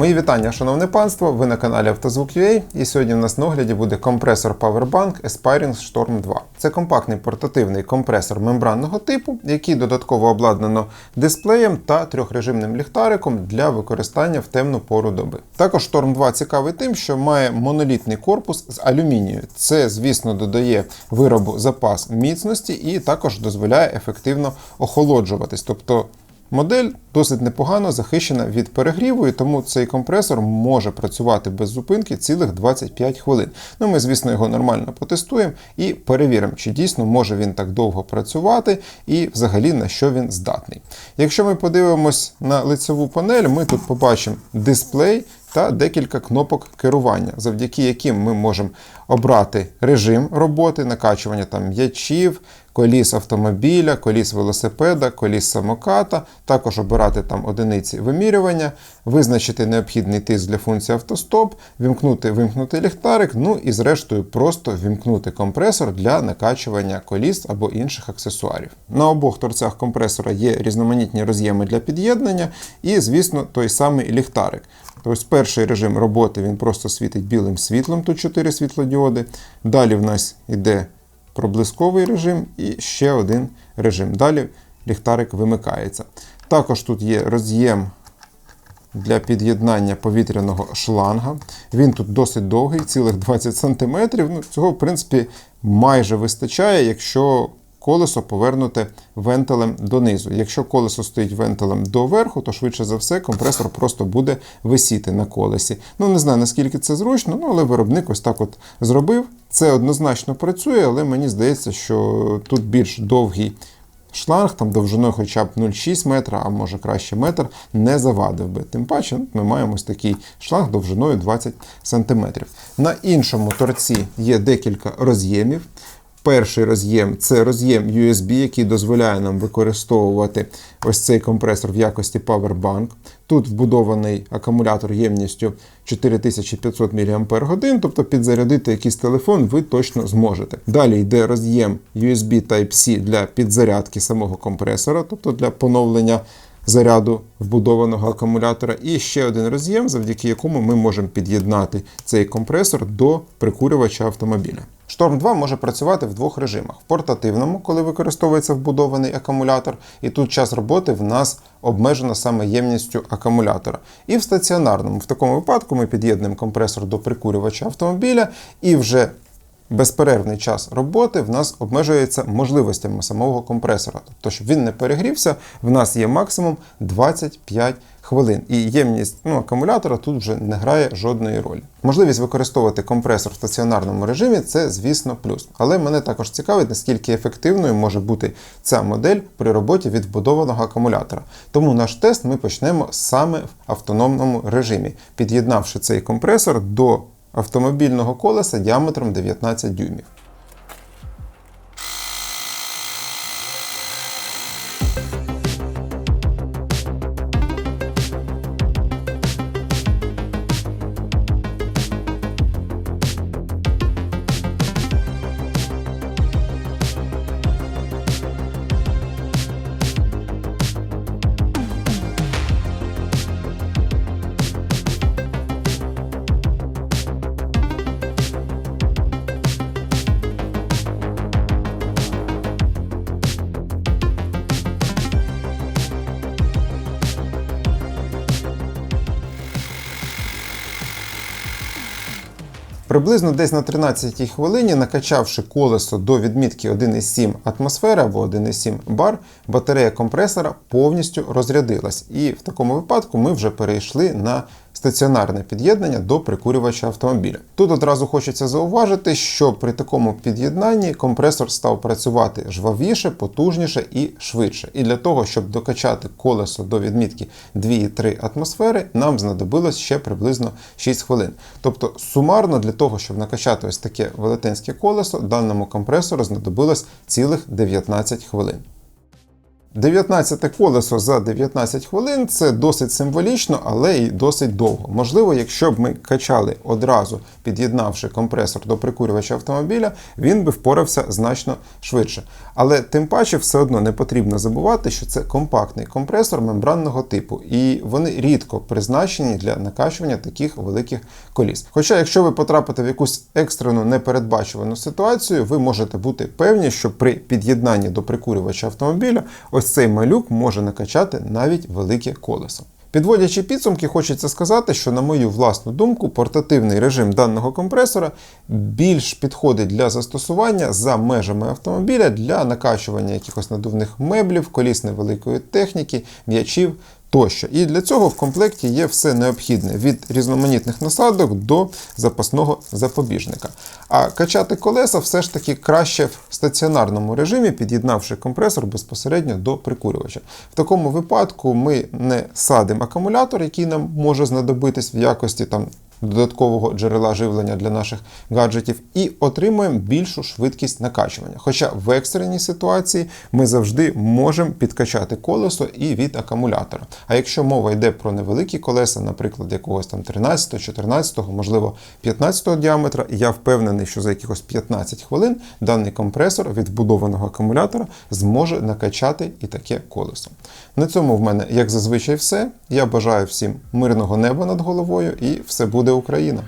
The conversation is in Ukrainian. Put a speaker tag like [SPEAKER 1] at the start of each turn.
[SPEAKER 1] Мої вітання, шановне панство. Ви на каналі Автозвук.ua і сьогодні в нас на огляді буде компресор Powerbank Aspiring Storm 2. Це компактний портативний компресор мембранного типу, який додатково обладнано дисплеєм та трьохрежимним ліхтариком для використання в темну пору доби. Також Storm 2 цікавий тим, що має монолітний корпус з алюмінію. Це, звісно, додає виробу запас міцності і також дозволяє ефективно охолоджуватись. Тобто Модель досить непогано захищена від перегріву, і тому цей компресор може працювати без зупинки цілих 25 хвилин. Ну, ми, звісно, його нормально потестуємо і перевіримо, чи дійсно може він так довго працювати і взагалі на що він здатний. Якщо ми подивимось на лицеву панель, ми тут побачимо дисплей та декілька кнопок керування, завдяки яким ми можемо обрати режим роботи, накачування там м'ячів, коліс автомобіля, коліс велосипеда, коліс самоката, також обирати там одиниці вимірювання, визначити необхідний тиск для функції автостоп, вімкнути вимкнути ліхтарик, ну і зрештою просто вімкнути компресор для накачування коліс або інших аксесуарів. На обох торцях компресора є різноманітні роз'єми для під'єднання і, звісно, той самий ліхтарик. Ось перший режим роботи він просто світить білим світлом, тут 4 світлодіоди. Далі в нас йде проблисковий режим і ще один режим. Далі ліхтарик вимикається. Також тут є роз'єм для під'єднання повітряного шланга. Він тут досить довгий, цілих 20 см. Ну, Цього, в принципі, майже вистачає, якщо колесо повернуте вентилем донизу. Якщо колесо стоїть вентилем доверху, то швидше за все компресор просто буде висіти на колесі. Ну, не знаю, наскільки це зручно, ну, але виробник ось так от зробив. Це однозначно працює, але мені здається, що тут більш довгий. Шланг там довжиною хоча б 0,6 метра, а може краще метр, не завадив би. Тим паче ми маємо ось такий шланг довжиною 20 см. На іншому торці є декілька роз'ємів. Перший роз'єм це роз'єм USB, який дозволяє нам використовувати ось цей компресор в якості Powerbank. Тут вбудований акумулятор ємністю 4500 мАч, тобто підзарядити якийсь телефон ви точно зможете. Далі йде роз'єм USB Type-C для підзарядки самого компресора, тобто для поновлення заряду вбудованого акумулятора. І ще один роз'єм, завдяки якому ми можемо під'єднати цей компресор до прикурювача автомобіля. Storm 2 може працювати в двох режимах: в портативному, коли використовується вбудований акумулятор, і тут час роботи в нас обмежено саме ємністю акумулятора. І в стаціонарному. В такому випадку ми під'єднуємо компресор до прикурювача автомобіля і вже безперервний час роботи в нас обмежується можливостями самого компресора. Тобто, щоб він не перегрівся, в нас є максимум 25 хвилин. І ємність ну, акумулятора тут вже не грає жодної ролі. Можливість використовувати компресор в стаціонарному режимі це, звісно, плюс. Але мене також цікавить, наскільки ефективною може бути ця модель при роботі від вбудованого акумулятора. Тому наш тест ми почнемо саме в автономному режимі, під'єднавши цей компресор до автомобільного колеса діаметром 19 дюймів. Приблизно десь на 13-й хвилині, накачавши колесо до відмітки 1,7 атмосфери або 1,7 бар, батарея компресора повністю розрядилась. І в такому випадку ми вже перейшли на стаціонарне під'єднання до прикурювача автомобіля. Тут одразу хочеться зауважити, що при такому під'єднанні компресор став працювати жвавіше, потужніше і швидше. І для того, щоб докачати колесо до відмітки 2,3 атмосфери, нам знадобилось ще приблизно 6 хвилин. Тобто сумарно для того, щоб накачати ось таке велетенське колесо, даному компресору знадобилось цілих 19 хвилин. 19 колесо за 19 хвилин це досить символічно, але і досить довго. Можливо, якщо б ми качали одразу, під'єднавши компресор до прикурювача автомобіля, він би впорався значно швидше. Але тим паче все одно не потрібно забувати, що це компактний компресор мембранного типу, і вони рідко призначені для накачування таких великих коліс. Хоча, якщо ви потрапите в якусь екстрену непередбачувану ситуацію, ви можете бути певні, що при під'єднанні до прикурювача автомобіля ось цей малюк може накачати навіть велике колесо. Підводячи підсумки, хочеться сказати, що, на мою власну думку, портативний режим даного компресора більш підходить для застосування за межами автомобіля для накачування якихось надувних меблів, коліс невеликої техніки, м'ячів. Тощо. І для цього в комплекті є все необхідне від різноманітних насадок до запасного запобіжника. А качати колеса все ж таки краще в стаціонарному режимі, під'єднавши компресор безпосередньо до прикурювача. В такому випадку ми не садимо акумулятор, який нам може знадобитись в якості там. Додаткового джерела живлення для наших гаджетів і отримуємо більшу швидкість накачування. Хоча в екстреній ситуації ми завжди можемо підкачати колесо і від акумулятора. А якщо мова йде про невеликі колеса, наприклад, якогось там 13, 14, можливо 15 діаметра, я впевнений, що за якихось 15 хвилин даний компресор від вбудованого акумулятора зможе накачати і таке колесо. На цьому в мене, як зазвичай, все. Я бажаю всім мирного неба над головою і все буде Україна!